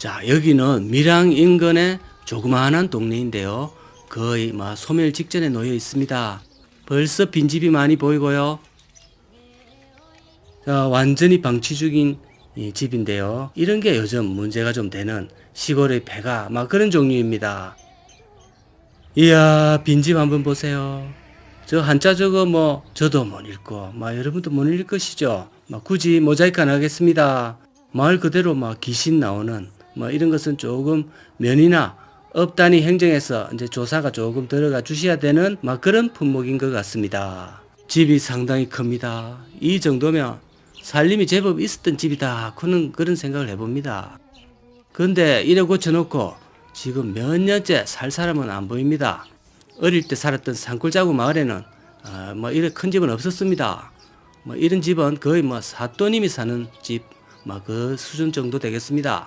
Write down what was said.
자, 여기는 밀양 인근의 조그마한 동네인데요. 거의 막 소멸 직전에 놓여 있습니다. 벌써 빈집이 많이 보이고요. 자, 완전히 방치 중인 이 집인데요. 이런 게 요즘 문제가 좀 되는 시골의 폐가 막 그런 종류입니다. 이야, 빈집 한번 보세요. 저 한자 저거 뭐 저도 못 읽고 막 여러분도 못 읽을 것이죠. 막 굳이 모자이크 안 하겠습니다. 말 그대로 막 귀신 나오는 뭐 이런 것은 조금 면이나 업단위 행정에서 이제 조사가 조금 들어가 주셔야 되는 막 그런 품목인 것 같습니다. 집이 상당히 큽니다. 이 정도면 살림이 제법 있었던 집이다. 그런 그런 생각을 해봅니다. 근데 이래 고쳐놓고 지금 몇 년째 살 사람은 안 보입니다. 어릴 때 살았던 산골자구 마을에는 어, 뭐 이래 큰 집은 없었습니다. 뭐 이런 집은 거의 뭐 사또님이 사는 집, 뭐 그 수준 정도 되겠습니다.